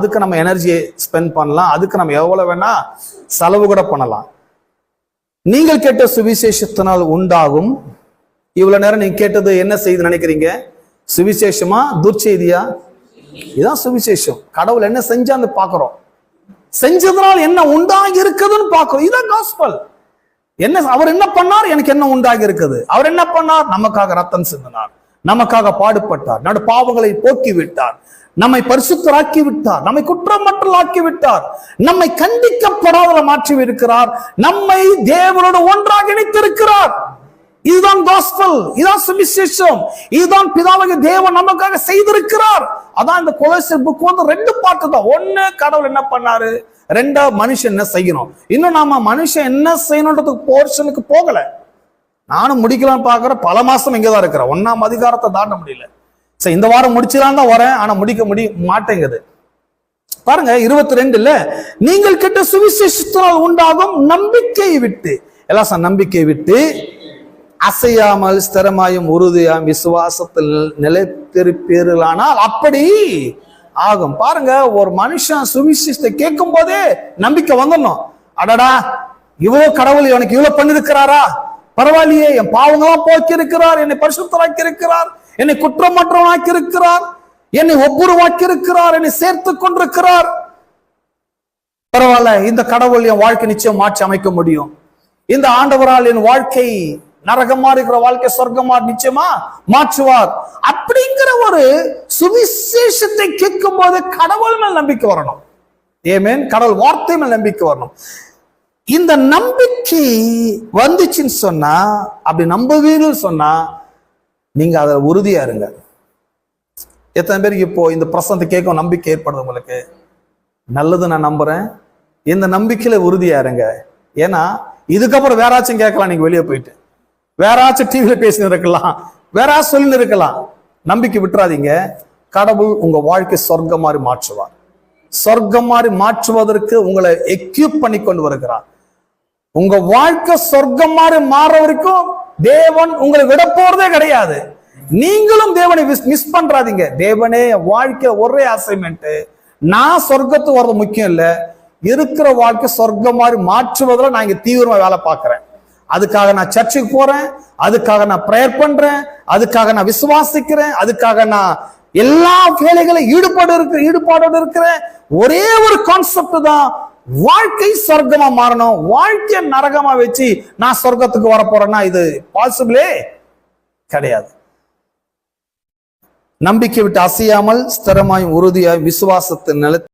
அதுக்கு நம்ம எனர்ஜியை ஸ்பெண்ட் பண்ணலாம். அதுக்கு நம்ம எவ்வளவு வேணா செலவு கூட பண்ணலாம். நீங்கள் கேட்ட சுவிசேஷத்தினால் உண்டாகும். இவ்வளவு நேரம் நீங்க கேட்டது என்ன செய்து நினைக்கிறீங்க? சுவிசேஷமா? துர்ச்செய்தியா? இதான் சுவிசேஷம். கடவுள் என்ன செஞ்சான்னு பாக்குறோம் செஞ்சதுனால் என்ன உண்டாகி இருக்குதுன்னு பாக்குறோம் இதுதான் காஸ்பல் என்ன அவர் என்ன பண்ணார்? எனக்கு என்ன உண்டாகி இருக்குது அவர் என்ன பண்ணார்? நமக்காக ரத்தம் சிந்தினார். நமக்காக பாடுபட்டார். நடு பாவங்களை போக்கி விட்டார் நம்மை பரிசுத்தராக்கி விட்டார் நம்மை குற்றமற்றலாக்கி விட்டார் நம்மை கண்டிக்கப்படாத மாற்றி இருக்கிறார் நம்மை தேவனோடு ஒன்றாக இணைத்திருக்கிறார். இதுதான் காஸ்பல் இதுதான் சுவிசேஷம். இதுதான் பிதாவாகிய தேவன் நமக்காக செய்திருக்கிறார். அதான் இந்த கொலோசியர் புக் வந்து ரெண்டு பாட்டு தான். ஒண்ணு கடவுள் என்ன பண்ணாரு? ரெண்டா மனுஷன் என்ன செய்யணும்? இன்னும் நாம மனுஷன் என்ன செய்யணும்ன்றதுக்கு போர்ஷனுக்கு போகல. நானும் முடிக்கலாம்னு பார்க்குற பல மாதம் இங்கே தான் இருக்கிறேன். ஒன்றாம் அதிகாரத்தை தாண்ட முடியல. சரி இந்த வாரம் முடிச்சலாம் தான் வரேன். ஆனால் முடிக்க முடிய மாட்டேங்குது. பாருங்க இருபத்தி ரெண்டுல நீங்கள் கிட்ட சுவிசேஷத்தினால் உண்டாகும் நம்பிக்கை விட்டு. எல்லாம் சார் நம்பிக்கை விட்டு. அசையாமல் ஸ்திரமாயும் உறுதியாம் விசுவாசத்தில் நிலைத்திருப்பீர்களானால் அப்படி ஆகும். பாருங்க ஒரு மனுஷன் சுவிசேஷத்தை கேட்கும் போதே நம்பிக்கை வந்துடணும். அடடா இவ்வளோ கடவுள் எனக்கு இவ்வளோ பண்ணிருக்கிறாரா பரவாயில்லையே என் பாவங்களாம் போக்கி இருக்கிறார் என்னை பரிசுத்தராக்கி இருக்கிறார் என்னை குற்றமற்றவனாக்கி இருக்கிறார் என்னை ஒப்புருவாக்கி இருக்கிறார் என்னை சேர்த்து கொண்டிருக்கிறார். பரவாயில்ல இந்த கடவுள் என் வாழ்க்கை நிச்சயம் மாற்றி அமைக்க முடியும். இந்த ஆண்டவரால் என் வாழ்க்கை நரகமா இருக்கிற வாழ்க்கை சொர்க்கமா நிச்சயமா மாற்றுவார். அப்படிங்கிற ஒரு சுவிசேஷத்தை கேட்கும் போது கடவுள் மேல் நம்பிக்கை வரணும். ஏமேன் கடவுள் வார்த்தை மேல் நம்பிக்கை வரணும். இந்த நம்பிக்கை வந்துச்சுன்னு சொன்னா அப்படி நம்புவீர்கள் சொன்னா நீங்க அதில் உறுதியா இருங்க. எத்தனை பேருக்கு இப்போ இந்த பிரசனத்தை கேட்கும் நம்பிக்கை ஏற்படுது உங்களுக்கு? நல்லது நான் நம்புறேன். இந்த நம்பிக்கையில உறுதியா இருங்க. ஏன்னா இதுக்கப்புறம் வேறாச்சும் கேட்கலாம் நீங்க வெளியே போயிட்டு. வேறாச்சும் டிவியில பேசினு இருக்கலாம். வேற சொல்லி இருக்கலாம். நம்பிக்கை விட்டுறாதீங்க. கடவுள் உங்க வாழ்க்கை சொர்க்கம் மாதிரி மாற்றுவார். சொர்க்கம் மாதிரி மாற்றுவதற்கு உங்களை எக்யூப் பண்ணி கொண்டு வருகிறார். உங்க வாழ்க்கை சொர்க்கம் மாதிரி மாற வரைக்கும் தேவன் உங்களை விட போறதே கிடையாது. நீங்களும் தேவனை மிஸ் பண்றாதீங்க. தேவனே வாழ்க்கை ஒரே அசைன்மெண்ட் நான் சொர்க்கத்து வர்றது முக்கியம் இல்ல. இருக்கிற வாழ்க்கை சொர்க்கம் மாதிரி மாற்றுவதில் நான் இங்க தீவிரமா வேலை பார்க்குறேன். அதுக்காக நான் சர்ச்சுக்கு போறேன். அதுக்காக நான் ப்ரேயர் பண்றேன். அதுக்காக நான் விசுவாசிக்கிறேன். அதுக்காக நான் எல்லா வேலைகளும் ஈடுபாடு இருக்கிற ஈடுபாடோடு இருக்கிறேன். ஒரே ஒரு கான்செப்ட் தான் வாழ்க்கை சொர்க்கமா மாறணும். வாழ்க்கைய நரகமா வச்சு நான் சொர்க்கத்துக்கு வர போறேன்னா இது பாசிபிளே கிடையாது. நம்பிக்கை விட்டு அசையாமல் ஸ்திரமாயும் உறுதியாய் விசுவாசத்தின் நிலத்தை